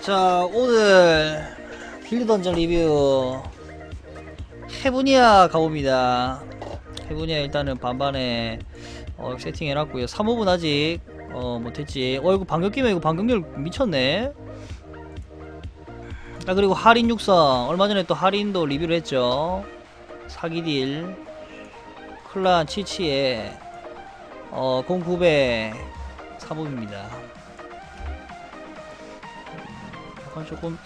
자 오늘 빌드 던전 리뷰 헤브니아 가봅니다. 헤브니아 일단은 반반에 어, 세팅해놨고요. 3호분 아직 어 못했지. 어 이거 반격 끼면 이거 반격률 미쳤네. 아 그리고 할인 육성. 얼마 전에 또 할인도 리뷰를 했죠. 사기딜. 클란 치치의 어 0900 사법입니다 약간 조금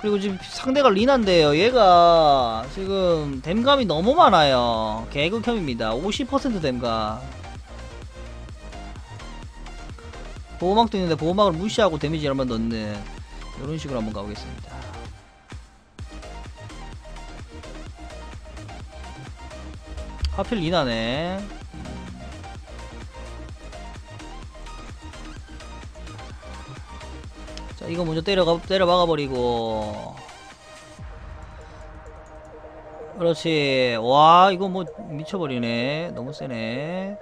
그리고 지금 상대가 리나인데요. 얘가 지금 댐감이 너무 많아요. 개극혐입니다. 50% 댐감. 보호막도 있는데 보호막을 무시하고 데미지 얼마 넣는 이런 식으로 한번 가보겠습니다. 하필 리나네 이거 먼저 때려 때려 막아버리고. 그렇지. 와 이거 뭐 미쳐버리네. 너무 세네.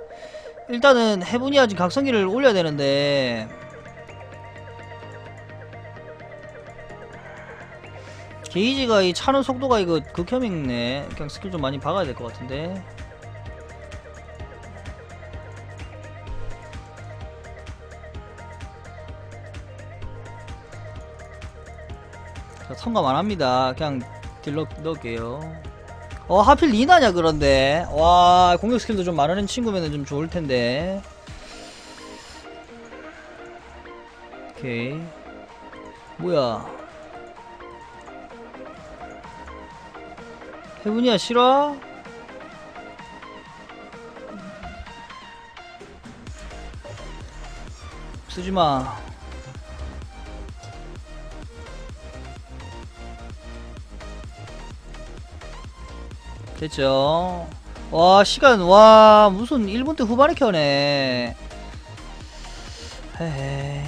일단은 해분이 아직 각성기를 올려야 되는데. 게이지가 이 차는 속도가 이거 극혐이네. 그냥 스킬 좀 많이 박아야 될 것 같은데 성감 안 합니다. 그냥 딜러 넣을게요. 어, 하필 리나냐, 그런데. 와, 공격 스킬도 좀 많은 친구면 좀 좋을 텐데. 오케이. 뭐야. 해분이야, 싫어? 쓰지마. 됐죠. 와 시간 와 무슨 1분 때 후반에 켜네. 헤헤.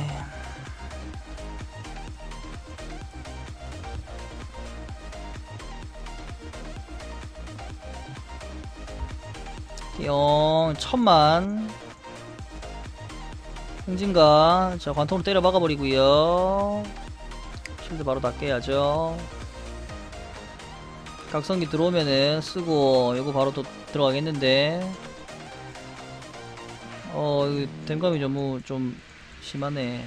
띠용 천만. 행진가 자 관통으로 때려 박아버리고요. 실드 바로 다 깨야죠 각성기 들어오면은 쓰고 요거 바로 또 들어가겠는데. 어 댐감이 너무 좀 심하네.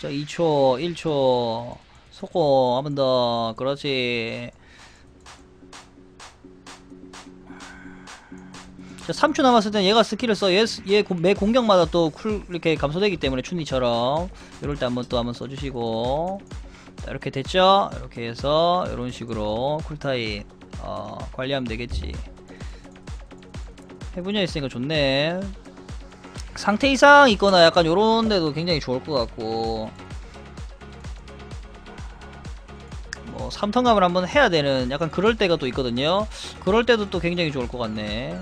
자 2초 1초. 속고 한 번 더 그렇지. 자 3초 남았을 땐 얘가 스킬을 써얘매 공격마다 또 쿨 이렇게 감소되기 때문에 춘니처럼. 이럴 때 한번 또 한번 써주시고 자, 이렇게 됐죠? 이렇게 해서 이런 식으로 쿨타임 어, 관리하면 되겠지. 해분야 있으니까 좋네. 상태 이상 있거나 약간 요런 데도 굉장히 좋을 것 같고. 뭐 3턴감을 한번 해야 되는 약간 그럴 때가 또 있거든요. 그럴 때도 또 굉장히 좋을 것 같네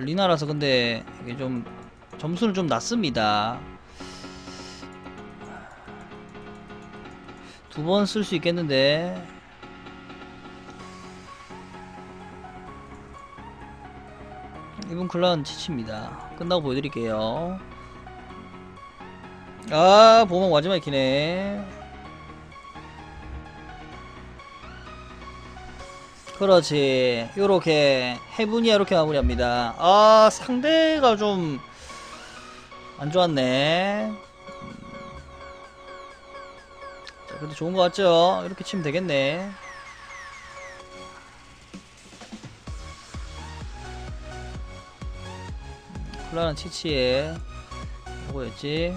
리나라서 근데 이게 좀 점수는 좀 낮습니다. 두 번 쓸 수 있겠는데 이분 클란 치치입니다. 끝나고 보여드릴게요. 아 보면 마지막에 기네. 그렇지. 요렇게 해분이야 이렇게 마무리합니다. 아 상대가 좀 안좋았네. 자 근데 좋은 것 같죠? 이렇게 치면 되겠네. 콜라는 치치에 뭐였지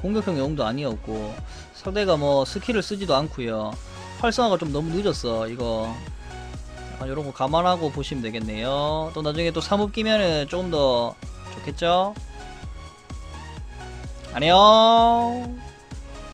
공격형 영웅도 아니었고 상대가 뭐 스킬을 쓰지도 않고요. 활성화가 좀 너무 늦었어 이거. 약간 요런 거 감안하고 보시면 되겠네요. 또 나중에 또 사뭇 끼면은 조금 더 좋겠죠? 안녕